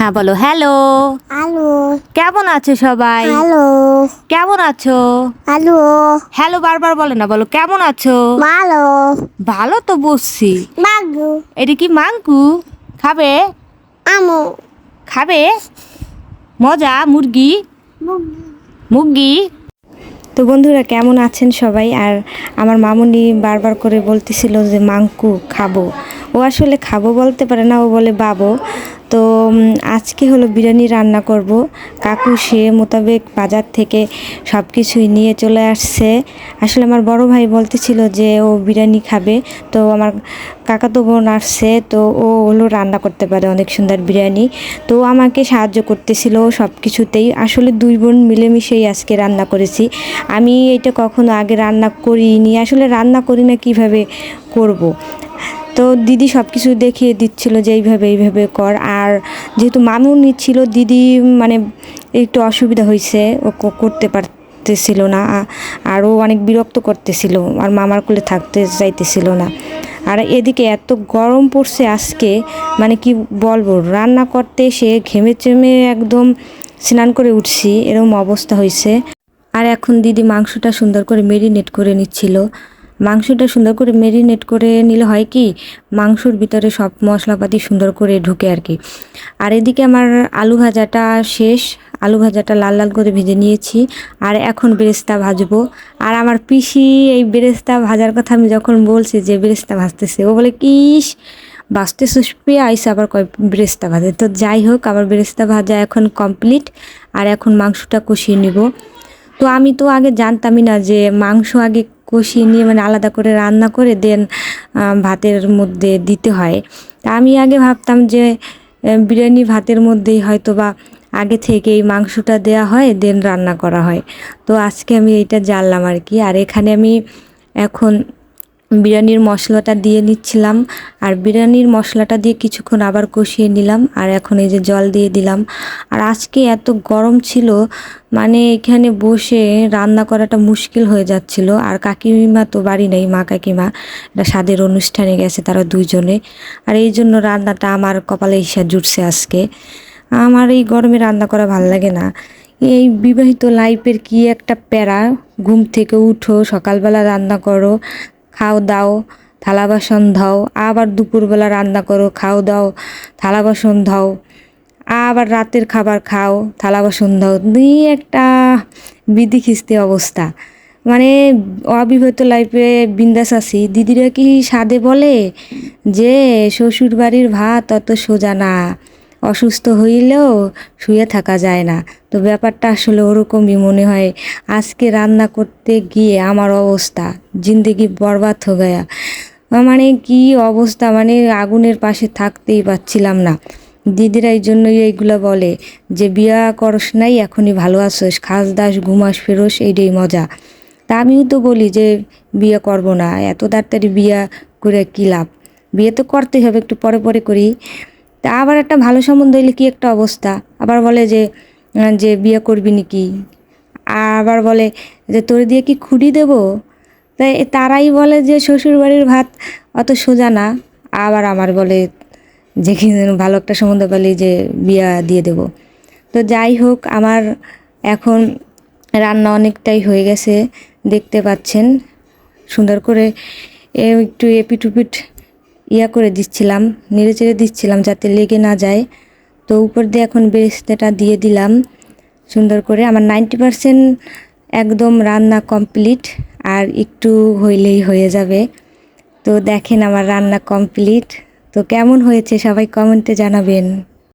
হ্যাঁ বলো hello. Hello. কেমন আছো সবাই? হ্যালো। কেমন আছো? হ্যালো। হ্যালো বারবার বলে না বলো কেমন আছো? ভালো। ভালো তো বুঝছি বাগু এটা কি মাংকু খাবে? আমু। খাবে? মজা মুরগি? মুরগি। তো বন্ধুরা কেমন আছেন সবাই? আর আমার মামুনি বারবার করে বলতেছিল যে মাংকু খাব। ও আসলে খাব বলতে পারে না ও বলে বাবো। তো আজকে হলো বিরিয়ানি রান্না করব। কাকু সে মোতাবেক বাজার থেকে সব কিছুই নিয়ে চলে আসছে। আসলে আমার বড় ভাই বলতেছিল যে ও বিরিয়ানি খাবে। তো আমার কাকা তো বোন আসছে, তো ও হলো রান্না করতে পারে অনেক সুন্দর বিরিয়ানি। তো আমাকে সাহায্য করতেছিল সব কিছুতেই আসলে দুই বোন মিলেমিশেই আজকে রান্না করেছি। আমি এটা কখনো আগে রান্না করিনি। আসলে রান্না করি না, কীভাবে করব। তো দিদি সব কিছু দেখিয়ে দিচ্ছিল যে এইভাবে এইভাবে কর। আর যেহেতু মামু নিচ্ছিল, দিদি মানে একটু অসুবিধা হয়েছে ও করতে পারতেছিল না। আর ও অনেক বিরক্ত করতেছিল, আর মামার কোলে থাকতে চাইতেছিল না। আর এদিকে এত গরম পড়ছে আজকে মানে কি বলব, রান্না করতে এসে ঘেমে চেমে একদম স্নান করে উঠছি এরকম অবস্থা হয়েছে আর এখন দিদি মাংসটা সুন্দর করে মেরিনেট করে নিচ্ছিল। মাংসটা সুন্দর করে মেরিনেট করে নিলে হয় কি, মাংসর ভিতরে সব মশলাপাতি সুন্দর করে ঢুকে আর কি। আর এদিকে আমার আলু ভাজাটা শেষ, আলু ভাজাটা লাল লাল করে ভেজে নিয়েছি, আর এখন বেরেস্তা ভাজবো। আর আমার পিসি এই বেরেস্তা ভাজার কথা আমি যখন বলছি যে বেরেস্তা ভাজতেছে, ও বলে কিস বাঁচতে সুসপে আইসে আবার কয় বেরেস্তা ভাজে? তো যাই হোক আবার বেরেস্তা ভাজা এখন কমপ্লিট আর এখন মাংসটা কষিয়ে নিব। তো আমি তো আগে জানতামই না যে মাংস আগে কষিয়ে নিয়ে মানে আলাদা করে রান্না করে দেন ভাতের মধ্যে দিতে হয়। তা আমি আগে ভাবতাম যে বিরিয়ানি ভাতের মধ্যেই হয়তো বা আগে থেকে এই মাংসটা দেয়া হয়, দেন রান্না করা হয়। তো আজকে আমি এটা জানলাম আর কি। আর এখানে আমি এখন বিরিয়ানির মশলাটা দিয়ে নিচ্ছিলাম। আর বিরিয়ানির মশলাটা দিয়ে কিছুক্ষণ আবার কষিয়ে নিলাম। আর এখন এই যে জল দিয়ে দিলাম। আর আজকে এত গরম ছিল মানে এখানে বসে রান্না করাটা মুশকিল হয়ে যাচ্ছিল। আর কাকিমা তো বাড়ি নেই, মা কাকিমা। এটা স্বাদের অনুষ্ঠানে গেছে, তারা দুইজনে। আর এই জন্য রান্নাটা আমার কপালে হিসা জুটছে আজকে। আমার এই গরমে রান্না করা ভালো লাগে না। এই বিবাহিত লাইফের কি একটা প্যারা? ঘুম থেকে উঠো, সকালবেলা রান্না করো। খাও দাও, থালা বাসন ধাও, আবার দুপুরবেলা রান্না করো, খাও দাও, থালা বাসন ধাও, আবার রাতের খাবার খাও, থালা বাসন ধাও। দিয়ে একটা বিধি খিস্তি অবস্থা। মানে অবিবাহিত লাইফে বিন্দাস আছি। দিদিরা কি সাদে বলে যে শ্বশুর বাড়ির ভাত অত সোজা না। অসুস্থ হইলেও শুয়ে থাকা যায় না। তো ব্যাপারটা আসলে ওরকমই মনে হয়। আজকে রান্না করতে গিয়ে আমার অবস্থা, জিন্দেগি বরবাদ হয়ে গয়া। মানে কি অবস্থা মানে আগুনের পাশে থাকতেই পাচ্ছিলাম না। দিদিরা এই জন্যই এইগুলো বলে যে, বিয়া করস নাই, এখনই ভালো আছোস, খাস দাস, ঘুমাস, ফেরোস এইটাই মজা। তা আমিও তো বলি যে, বিয়ে করব না, এত তাড়াতাড়ি বিয়া করে কী লাভ? বিয়ে তো করতেই হবে, একটু পরে পরে করি। তা আবার একটা ভালো সম্বন্ধ হইলে কি একটা অবস্থা? আবার বলে যে যে বিয়ে করবি নাকি? আবার বলে যে, তোর দিয়ে কি খুঁড়ি দেবো? তাই তারাই বলে যে শ্বশুর বাড়ির ভাত অত সোজা না। আবার আমার বলে যে ভালো একটা সম্বন্ধ পেলে যে, বিয়া দিয়ে দেব। তো যাই হোক, আমার এখন রান্না অনেকটাই হয়ে গেছে, দেখতে পাচ্ছেন। সুন্দর করে একটু এপিটুপিট ইয়া করে দিচ্ছিলাম, নেড়ে চেড়ে দিচ্ছিলাম যাতে লেগে না যায়। তো উপর দিয়ে এখন বেরেস্তাটা দিয়ে দিলাম, সুন্দর করে। আমার নাইনটি পারসেন্ট একদম রান্না কমপ্লিট, আর একটু হইলেই হয়ে যাবে। তো দেখেন আমার রান্না কমপ্লিট। তো কেমন হয়েছে সবাই কমেন্টে জানাবেন।